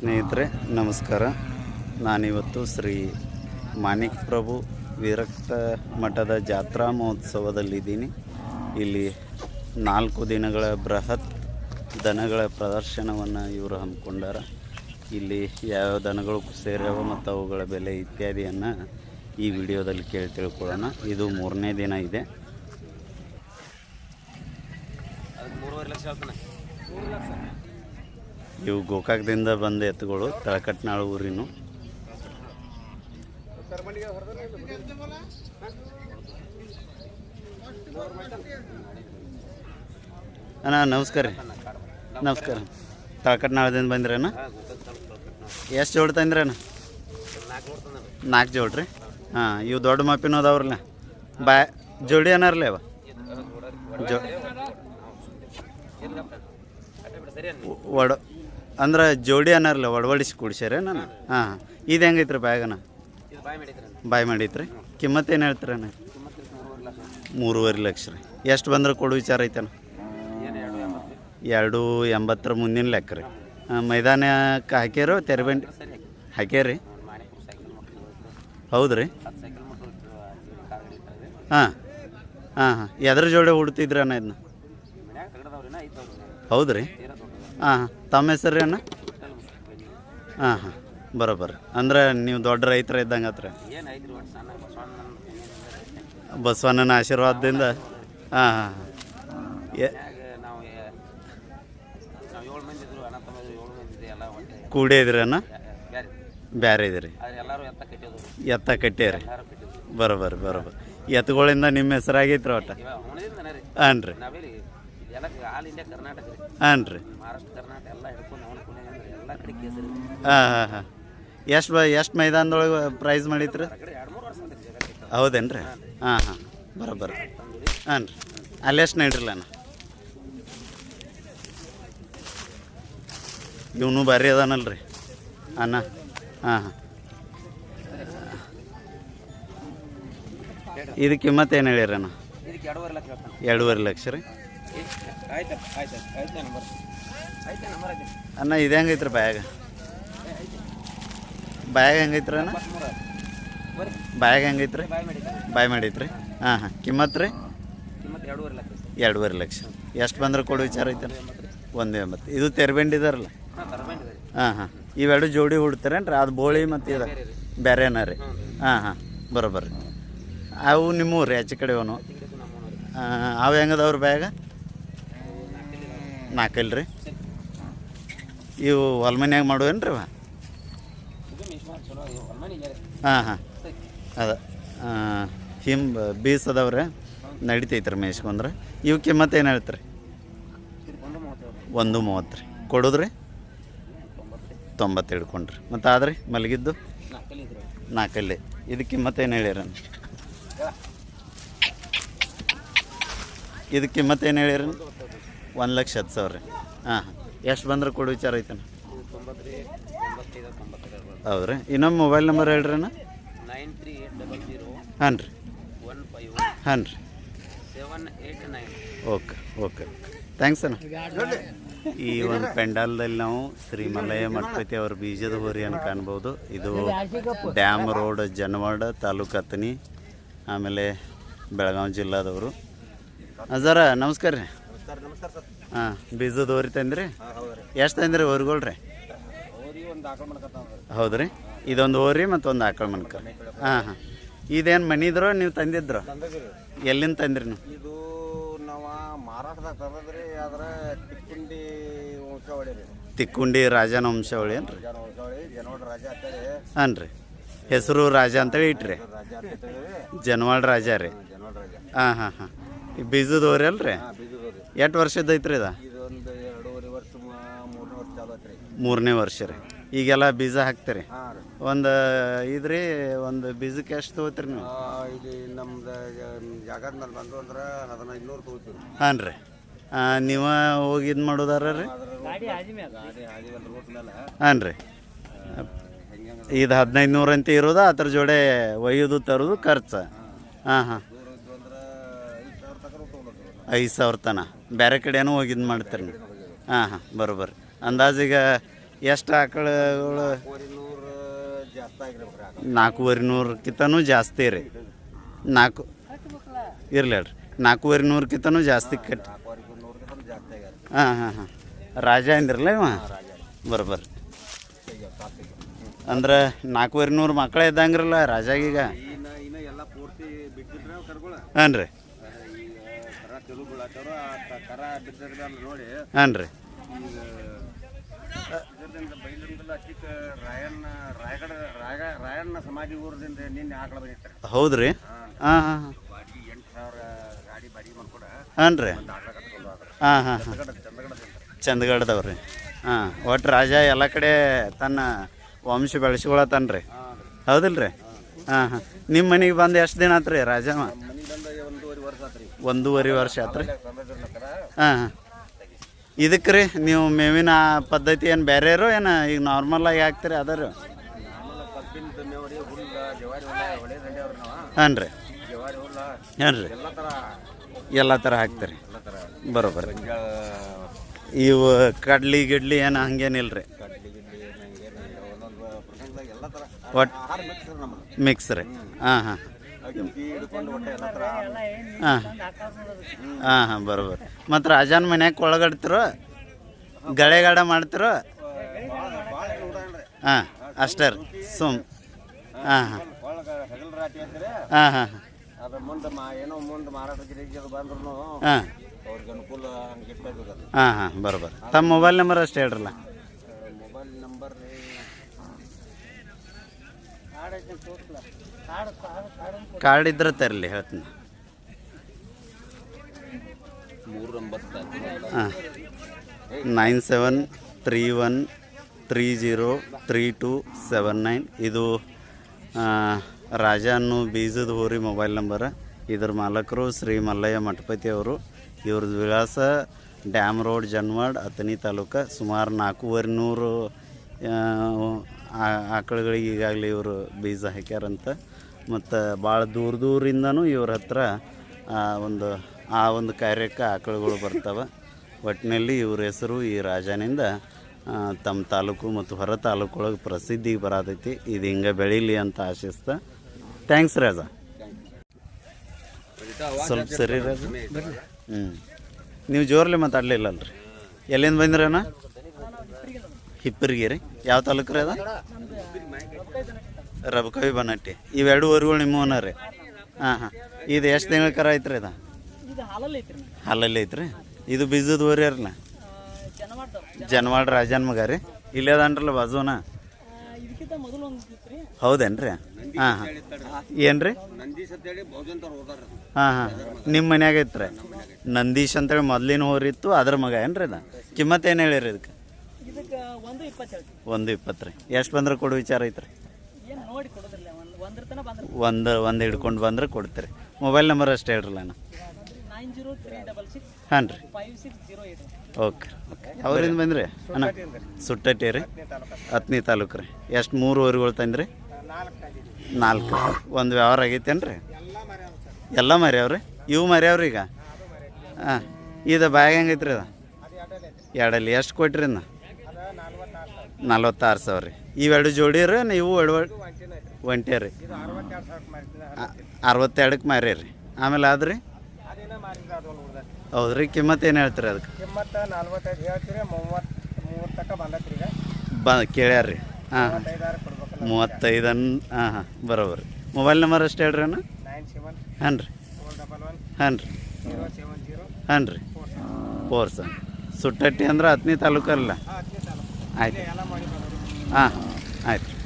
ಸ್ನೇಹಿತರೆ ನಮಸ್ಕಾರ. ನಾನಿವತ್ತು ಶ್ರೀ ಮಾಣಿಕ್ ಪ್ರಭು ವಿರಕ್ತ ಮಠದ ಜಾತ್ರಾ ಮಹೋತ್ಸವದಲ್ಲಿದ್ದೀನಿ. ಇಲ್ಲಿ ನಾಲ್ಕು ದಿನಗಳ ಬೃಹತ್ ದನಗಳ ಪ್ರದರ್ಶನವನ್ನು ಇವರು ಹಮ್ಮಿಕೊಂಡಾರ. ಇಲ್ಲಿ ಯಾವ ದನಗಳು ಸೇರ್ಯಾವ ಮತ್ತು ಅವುಗಳ ಬೆಲೆ ಇತ್ಯಾದಿಯನ್ನು ಈ ವಿಡಿಯೋದಲ್ಲಿ ಕೇಳಿ ತಿಳ್ಕೊಳ್ಳೋಣ. ಇದು ಮೂರನೇ ದಿನ ಇದೆ. ಮೂರುವರೆ ಲಕ್ಷ. ಇವು ಗೋಕಾಕದಿಂದ ಬಂದ ಎತ್ತುಗಳು ತಳಕಟ್ನಾಳು ಊರಿನ. ಅಣ್ಣ, ನಮಸ್ಕಾರ ರೀ. ನಮಸ್ಕಾರ. ತಳಕಟ್ನಾಳದಿಂದ ಬಂದ್ರಣ್ಣ ಎಷ್ಟು ಜೋಡಿ ತಂದ್ರಣ್ಣ ನಾಲ್ಕು ನೋಡ್ತಾನೆ ನಾಲ್ಕು ಜೋಡಿ ರೀ. ಹಾಂ, ಇವು ದೊಡ್ಡ ಮಾಪಿನ ಅದಾವ್ರಲ್ಲ. ಬಾ, ಜೋಡಿ ಅನ್ನಾರಲ್ಲ ಅವ ಜೋ ಒಡ ಅಂದ್ರೆ ಜೋಡಿ ಅನ್ನಾರಲ್ಲ ಒಡವಡಿಸಿ ಕುಡ್ಸ್ಯಾರ ನಾನು ಹಾಂ. ಇದು ಹೆಂಗೈತ್ರಿ ಬ್ಯಾಗನ ಬಾಯ್ ಕಿಮ್ಮತ್ ಮಾಡೈತ್ರಿ. ಕಿಮ್ಮತ್ತು ಏನು ಹೇಳ್ತೀರ ಅಣ್ಣ? ಮೂರುವರೆ ಲಕ್ಷ ರೀ. ಎಷ್ಟು ಬಂದ್ರೆ ಕೊಡು ವಿಚಾರ ಐತನ ಎರಡು ಎಂಬತ್ತು ಎರಡು ಎಂಬತ್ತರ ಮುಂದಿನ ಲೆಕ್ಕ ರೀ. ಹಾಂ ಮೈದಾನಕ್ಕೆ ಹಾಕ್ಯಾರೋ ತೆರಬಂಡಿ? ಹಾಕ್ಯಾರಿ ಹೌದ್ರಿ. ಹಾಂ ಹಾಂ ಹಾಂ. ಎದ್ರ ಜೋಡಿ ಹುಡ್ತಿದ್ರಿ ಅಣ್ಣ ಇದನ್ನ? ಮನ್ಯಾಗ ಹಾಂ, ತಮ್ಮ ಹೆಸರು ಅಣ್ಣ? ಹಾಂ ಹಾಂ, ಬರೋಬ್ಬರ. ಅಂದ್ರೆ ನೀವು ದೊಡ್ಡ ರೈತರ ಇದ್ದಂಗೆ ಹತ್ರ ಬಸವಣ್ಣನ ಆಶೀರ್ವಾದದಿಂದ? ಹಾಂ ಹಾಂ ಹಾಂ. ಕೂಡಿ ಇದ್ರಣ್ಣ ಬ್ಯಾರೆ ಇದ್ರಿ ಎತ್ತ ಕಟ್ಟಿರಿ. ಬರೋಬ್ಬರ ಬರೋಬ್ಬರ. ಎತ್ತುಗಳಿಂದ ನಿಮ್ಮ ಹೆಸರಾಗೈತ್ರಿ ಒಟ್ಟ? ಹಾಂ ರೀ ಹಾಂ ರೀ. ಹಾಂ ಹಾಂ ಹಾಂ. ಎಷ್ಟು ಬ ಎಷ್ಟು ಮೈದಾನದೊಳಗೆ ಪ್ರೈಸ್ ಆದ್ರಿ ಜಗತ್ತಿಗೆ. ಹೌದೇನು ರೀ. ಹಾಂ ಹಾಂ. ಬರೋಬ್ಬರ. ಹಾಂ ರೀ. ಅಲ್ಲೆಷ್ಟು ನಡ್ರಿಲ್ಲ ಅಣ್ಣ? ಇವನು ಭಾರಿ ಅದಾನಲ್ಲ ರೀ ಅಣ್ಣ. ಹಾಂ ಹಾಂ. ಇದು ಕಿಮ್ಮತ್ತು ಏನು ಹೇಳಿರಣ್ಣ ಇದಕ್ಕೆ ಎರಡೂವರೆ ಲಕ್ಷ ರೀ. ಆಯ್ತು ಆಯ್ತು ಆಯ್ತು ನಂಬರ್ ಆಯ್ತು ನಂಬರ್ ಐತೆ ಅಣ್ಣ ಇದು ಹೆಂಗೈತ್ರ ಬ್ಯಾಗ ಬ್ಯಾಗ್ ಹೆಂಗೈತ್ರ ಅಣ್ಣ? ಬ್ಯಾಗ್ ಹೆಂಗೈತ್ರಿ? ಬಾಯ್ ಮಾಡೈತ್ರಿ ಹಾಂ ಹಾಂ. ಕಿಮ್ಮತ್ ರೀ? ಎರಡೂವರೆ ಲಕ್ಷ ಎಷ್ಟು ಬಂದ್ರೆ ಕೊಡು ವಿಚಾರ ಐತೆ ಒಂದೇ ಎಂಬತ್ತು ಇದು ತೆರಬೆಂಡಿದಾರಲ್ಲ ಹಾಂ ಹಾಂ ಇವೆರಡು ಜೋಡಿ ಹುಡ್ತಾರೇನ್ರಿ? ಅದು ಬೋಳಿ ಮತ್ತು ಇದು ಬೇರೆನ ರೀ? ಹಾಂ ಹಾಂ. ಬರೋಬರ್ರಿ ಅವು ನಿಮ್ಮೂರು ರೀ ಆಚೆ ಕಡೆ ಅವನು. ಅವು ಹೆಂಗದವ್ರ ಬ್ಯಾಗ ನಾಲ್ಕಲ್ಲ ರೀ ಇವು ಹೊಲ್ಮನ್ಯಾಗ ಹೊಲ್ಮನಿಗೆ ರೀ ಹಾಂ ಹಾಂ. ಅದ. ಹಿಮ್ ಬೀಸ್ ಅದಾವ್ರೆ. ನಡಿತೈತ್ರಿ ಮೇಯ್ಸ್ಕೊಂಡ್ರೆ. ಇವು ಮತ್ತೆ ಏನು ಹೇಳ್ತೀರಿ? ಒಂದು ಮೂವತ್ತು. ರೀ ಕೊಡೋದ್ರಿ? ತೊಂಬತ್ತು ಹಿಡ್ಕೊಂಡ್ರಿ ಮತ್ತು ಆದ್ರಿ? ಮಲಗಿದ್ದು? ನಾಲ್ಕಲ್ಲಿ ಇದಕ್ಕೆ ಮತ್ತೇನು ಇದಕ್ಕೆ ಹೇಳಿರ ಇದು ಕಿಮ್ಮತ್ತೇನು ಹೇಳಿರ ಒಂದು ಲಕ್ಷ ಹತ್ತು ಸಾವಿರ ರೀ. ಹಾಂ ಎಷ್ಟು ಬಂದ್ರೆ ಕೊಡು, ವಿಚಾರ ಐತನ? ಹೌದ್ರಿ. ಇನ್ನೊಮ್ಮೆ ಮೊಬೈಲ್ ನಂಬರ್ ಹೇಳ್ರಿ ಅಣ್ಣ nine three eight double zero ಹಾಂ ರೀ. ಒನ್ ಫೈವ್ ಹಾಂ ರೀ. Seven eight nine okay okay. Thanks ಅಣ್ಣ. ಈ ಒಂದು ಪೆಂಡಾಲ್ದಲ್ಲಿ ನಾವು ಶ್ರೀ ಮಲ್ಲಯ್ಯ ಮಠಪತಿ ಅವ್ರ ಬೀಜದ ಹೋರಿಯನ್ನು ಕಾಣ್ಬೋದು. ಇದು ಡ್ಯಾಮ್ ರೋಡ್, ಜನವಾಡ ತಾಲೂಕು ಹತ್ತನಿ. ಆಮೇಲೆ ಬೆಳಗಾವಿ ಜಿಲ್ಲಾದವರು. ಅಜಾರ ನಮಸ್ಕಾರ ರೀ. ಸರ್ ನಮಸ್ಕಾರ ಸರ್. ಹಾಂ ಬೀಜದ ಹೋರಿ ತಂದ್ರಿ? ಎಷ್ಟು ತಂದ್ರಿ ಹೋರಿಗಳು ರೀ ಹೌದ್ರಿ? ಇದೊಂದು ಹೋರಿ ಮತ್ತೊಂದು ಆಕಳ ಮನ್ಕ ಹಾಂ ಹಾಂ. ಇದೇನು ಮನಿದ್ರು ನೀವು ತಂದಿದ್ರು? ಎಲ್ಲಿಂದ ತಂದ್ರಿ ನೀವು? ಇದು ನಾವು ಮಹಾರಾಷ್ಟ್ರದಾಗ ತಂದದ್ರಿ ಆದ್ರೆ ತಿಕ್ಕುಂಡಿ ವಂಶಾವಳಿ ರೀ. ತಿಕ್ಕುಂಡಿ ರಾಜನ ವಂಶಾವಳಿ ಏನು ರೀ ಜನವಾಡ ರಾಜ ಅಂತೇಳಿ. ಹಾಂ ರೀ ಹೆಸರು ರಾಜ ಅಂತೇಳಿ ಇಟ್ರಿ. ಜನವಾಡ ರಾಜ ರೀ. ಹಾಂ ಹಾಂ ಹಾಂ. ಈ ಬೀಜದ ಹೋರಿ ಅಲ್ರಿ? ಎಷ್ಟು ವರ್ಷದ ಐತ್ರಿ ಇದು? ಇದೊಂದು ಎರಡೂವರೆ ವರ್ಷ ಮೂರನೇ ವರ್ಷ ಚಾಲು ಆತ್ರಿ ಮೂರನೇ ವರ್ಷ ರೀ. ಈಗೆಲ್ಲ ಬೀಜ ಹಾಕ್ತೀರಿ? ಹಾಂ ರೀ. ಒಂದು ಇದ್ರಿ ಒಂದು ಬೀಜಕ್ಕೆ ಎಷ್ಟು ತಗೋತೀರಿ ನೀವು? ಇದು ನಮ್ದು ಜಾಗದ ಮೇಲೆ ಬಂದು ಅಂದ್ರೆ ಅದನ್ನ ಇನ್ನೂರು ತೊಗೊತೀವಿ. ಹಾಂ ರೀ. ನೀವ ಹೋಗಿ ಇದು ಮಾಡೋದಾರ ರೀ? ಹಾದಿ ಒಂದು ರೂಟ್ ಮೇಲೆ ಹಾಂ ರೀ. ಹೆಂಗೆ ಇದು ಹದಿನೈದು ನೂರು ಅಂತ ಇರೋದು ಅದ್ರ ಜೋಡೆ ಒಯ್ಯೋದು ತರೋದು ಖರ್ಚು. ಹಾಂ. ಹಾಂ ದೂರ ಇದ್ದು ಅಂದ್ರೆ ಐದು ಸಾವಿರ ತನಕ ಐದು ಸಾವಿರ ತನ ಬೇರೆ ಕಡೆನೂ ಹೋಗಿದ್ದು ಮಾಡ್ತೀರಿ ನೀವು? ಹಾಂ ಹಾಂ ಬರೋಬ್ಬರಿ ಅಂದಾಜೀಗ ಎಷ್ಟು ಆಕಳುಗಳು? ನಾಲ್ಕೂವರೆ ನೂರಕ್ಕಿಂತನೂ ಜಾಸ್ತಿ ರೀ. ನಾಲ್ಕು, ಇರಲಿ ಹೇಳ್ರಿ. ನಾಲ್ಕೂವರೆ ನೂರಕ್ಕಿಂತನೂ ಜಾಸ್ತಿ ಕಟ್ಟಿ. ಹಾಂ ಹಾಂ ಹಾಂ. ರಾಜ ಅಂದಿರಲ್ಲ ಇವ? ಬರೋಬ್ಬರ ಅಂದ್ರೆ ನಾಲ್ಕೂವರೆ ನೂರು ಮಕ್ಕಳೇ ಇದ್ದಂಗ್ರಲ್ಲ ರಾಜಾಗೀಗ? ಹಾಂ ರೀ. ರೀ. ಹೌದ್ರಿ. ಹಾಂ. ಹಾಂ ಹಾಂ ಹಾಂ. ರೀ. ಹಾಂ ಹಾಂ ಹಾಂ. ಚಂದಗಡ್ದವ್ರಿ. ಹಾಂ ಒಟ್ಟು ರಾಜ ಎಲ್ಲ ಕಡೆ ತನ್ನ ವಂಶ ಬೆಳೆಸ್ಕೊಳತಾನ ರೀ. ಹೌದಿಲ್ಲ ರೀ. ಹಾಂ ಹಾಂ. ನಿಮ್ಮ ಮನೆಗೆ ಬಂದು ಎಷ್ಟು ದಿನ ಆತ್ರಿ ರಾಜಮ್ಮ ಒಂದೂವರೆ ವರ್ಷ ಆತ್ರಿ. ಹಾಂ ಇದಕ್ಕೆ ರೀ, ನೀವು ಮೇವಿನ ಪದ್ಧತಿ ಏನು ಬೇರೆ ಏನು ಈಗ ನಾರ್ಮಲಾಗಿ ಹಾಕ್ತೀರಿ ಅದರ ಹಾಂ ರೀ. ಹಾಂ ರೀ. ಎಲ್ಲ ಥರ ಹಾಕ್ತೀರಿ. ಬರೋಬರ್ ಇವು ಕಡ್ಲಿ ಗಿಡ್ಲಿ ಏನು ಹಂಗೇನಿಲ್ಲ ರೀ. ಒಟ್ಟು ಮಿಕ್ಸ್ ರೀ. ಹಾಂ ಹಾಂ ಹಾಂ. ಹಾಂ ಹಾಂ, ಬರೋಬರ್. ಮತ್ತು ರಾಜನ ಮನ್ಯಾಗ ಒಳಗಡ್ತಿರೋ ಗಳೆಗಾಡ ಮಾಡ್ತಿರೋ? ಹಾಂ, ಅಷ್ಟೇ ರೀ. ಸುಮ್. ಹಾಂ ಹಾಂ. ಹಾಂ ಹಾಂ ಹಾಂ. ಹಾಂ. ಹಾಂ ಬರೋಬ್ಬರ ತಮ್ಮ ಮೊಬೈಲ್ ನಂಬರ್ ಅಷ್ಟು ಹೇಳ್ರಲ್ಲ? ಮೊಬೈಲ್ ನಂಬರ್ ಕಾರ್ಡ್ ಇದ್ರೆ ತರಲಿ, ಹೇಳ್ತೀನಿ. ಹಾಂ. Nine seven three one three zero three two seven nine. ಇದು ರಾಜಾನು ಬೀಜದ ಹೋರಿ ಮೊಬೈಲ್ ನಂಬರ್. ಇದ್ರ ಮಾಲಕರು ಶ್ರೀ ಮಲ್ಲಯ್ಯ ಮಠಪತಿ ಅವರು. ಇವ್ರದ್ದು ವಿಳಾಸ ಡ್ಯಾಮ್ ರೋಡ್ ಜನ್ವಾಡ್ ಅತನಿ ತಾಲೂಕು ಸುಮಾರು ನಾಲ್ಕೂವರೆ ನೂರು ಆ, ಆಕಳುಗಳಿಗೆ ಈಗಾಗಲೇ ಇವರು ಬೀಜ ಹಾಕ್ಯಾರಂತ. ಮತ್ತು ಭಾಳ ದೂರ ದೂರಿಂದನೂ ಇವ್ರ ಹತ್ರ ಒಂದು ಆ ಒಂದು ಕಾರ್ಯಕ್ಕೆ ಆಕಳುಗಳು ಬರ್ತವೆ. ಒಟ್ಟಿನಲ್ಲಿ ಇವ್ರ ಹೆಸರು ಈ ರಾಜನಿಂದ ತಮ್ಮ ತಾಲೂಕು ಮತ್ತು ಹೊರ ತಾಲೂಕು ಒಳಗೆ ಪ್ರಸಿದ್ಧಿಗೆ ಬರತೈತಿ. ಇದು ಹಿಂಗೆ ಬೆಳೀಲಿ ಅಂತ ಆಶಿಸ್ತಾ. ಥ್ಯಾಂಕ್ಸ್ ರಾಜ. ಸ್ವಲ್ಪ ಸರಿ ರಾಜ. ಹ್ಞೂ ನೀವು ಜೋರಲ್ಲಿ ಮಾತಾಡಲಿಲ್ಲ ಅಲ್ರಿ ಎಲ್ಲಿಂದ ಬಂದ್ರಣ್ಣ ಹಿಪ್ಪರಿಗೆ ರೀ ಯಾವ ತಾಲೂಕು ರೀ ಅದ ರಬಕವಿ ಬನಟ್ಟಿ. ಇವೆರಡು ಊರುಗಳು ನಿಮ್ಮವನ ರೀ. ಹಾಂ ಹಾಂ. ಇದು ಎಷ್ಟು ತಿಂಗಳ ಕರ ಐತ್ರಿ ಇದು? ಇದು ಹಾಲಲ್ಲಿ ಐತ್ರಿ. ಇದು ಬೀಜದ ಊರಿ ಅರ್ಲ ಜನವಾಡ್ದವ್ರು. ಜನವಾಡ ರಾಜನ ಮಗ ರೀ. ಇಲ್ಲೇ ಅದಾನ್ರಲ್ಲ ಬಾಜುನ? ಇದಕ್ಕಿಂತ ಮೊದಲು ಒಂದು ಇತ್ತು ರೀ. ಹೌದೇನ್ರಿ? ಹಾಂ ಹಾಂ. ಏನು ರೀ ನಂದೀಶ್ ಅಂತೇಳಿ ಬಹುಜಂತವ್ರು ಹೋದಾರ ಹಾಂ ಹಾಂ. ನಿಮ್ಮ ಮನ್ಯಾಗ ಐತ್ರಿ. ನಂದೀಶ್ ಅಂತೇಳಿ ಮೊದ್ಲಿನ ಊರಿತ್ತು ಅದ್ರ ಮಗ ಏನ್ರಿ ಅದ ಕಿಮ್ಮತ್ ಏನು ಹೇಳಿರಿ ಇದಕ್ಕೆ? ಒಂದು ಇಪ್ಪತ್ತು ಹೇಳ್ತೀವಿ ಒಂದು ಇಪ್ಪತ್ತು ರೀ. ಎಷ್ಟು ಬಂದ್ರೆ ಕೊಡು ವಿಚಾರ ಐತ್ರಿ? ಏನು ನೋಡಿ ಕೊಡೋದಿಲ್ಲ ಒಂದು ಒಂದ್ರ ತನಕ ಬಂದ್ರೆ ಒಂದು ಒಂದು ಹಿಡ್ಕೊಂಡು ಬಂದ್ರೆ ಕೊಡ್ತೀರಿ. ಮೊಬೈಲ್ ನಂಬರ್ ಅಷ್ಟೇ ಹೇಳ್ರಲ್ಲ ಅಣ್ಣ? Nine zero three double six ಹಾಂ ರೀ. Five six zero eight. Okay. Okay ಅವರಿಂದ ಬಂದ್ರಿ? ಅಣ್ಣ ಸುಟ್ಟಟ್ಟಿ ರೀ. ಹತ್ತನೇ ತಾಲೂಕು ರೀ. ಎಷ್ಟು ಮೂರು ಊರುಗಳು ತಂದ್ರಿ? ನಾಲ್ಕು. ಒಂದು ವ್ಯವಹಾರ ಆಗೈತೇನು ರೀ? ಎಲ್ಲ ಮರ್ಯಾವ್ರಿ? ಇವು ಮರ್ಯಾವ್ರಿ ಈಗ? ಹಾಂ. ಇದು ಬ್ಯಾಗ್ ಹೆಂಗೈತ್ರಿ ಅದು? ಎರಡಲ್ಲಿ. ಎಷ್ಟು ಕೊಟ್ರಿ ಇನ್ನು? ನಲ್ವತ್ತಾರು ಸಾವಿರ ರೀ. ಇವೆರಡು ಜೋಡಿ ರೀ ನೀವು ಎರಡು ಒಂಟೆ ರೀ. ಅರವತ್ತೆರಡಕ್ಕೆ ಮಾರಿ ರೀ. ಆಮೇಲೆ ಆದ್ರಿ? ಹೌದ್ರಿ ಕಿಮ್ಮತ್ ಏನು ಹೇಳ್ತೀರಿ ಅದಕ್ಕೆ? ಬ ಕೇಳ್ಯಾರ ರೀ. ಹಾಂ. ಮೂವತ್ತೈದನ್ ಹಾಂ ಹಾಂ ಬರೋಬರ್. ಮೊಬೈಲ್ ನಂಬರ್ ಅಷ್ಟು ಹೇಳ್ರಿ ಅಣ್ಣ? ಸೆವೆನ್ ಹಾಂ ರೀ. ಹಾಂ ರೀ. ಹಾಂ ರೀ. ಫೋರ್ ಸರ್ ಸುಟ್ಟಟ್ಟಿ ಅಂದ್ರೆ ಹತ್ತನೇ ತಾಲೂಕಲ್ಲ. ಆಯ್ತು. ಹಾಂ ಆಯ್ತು.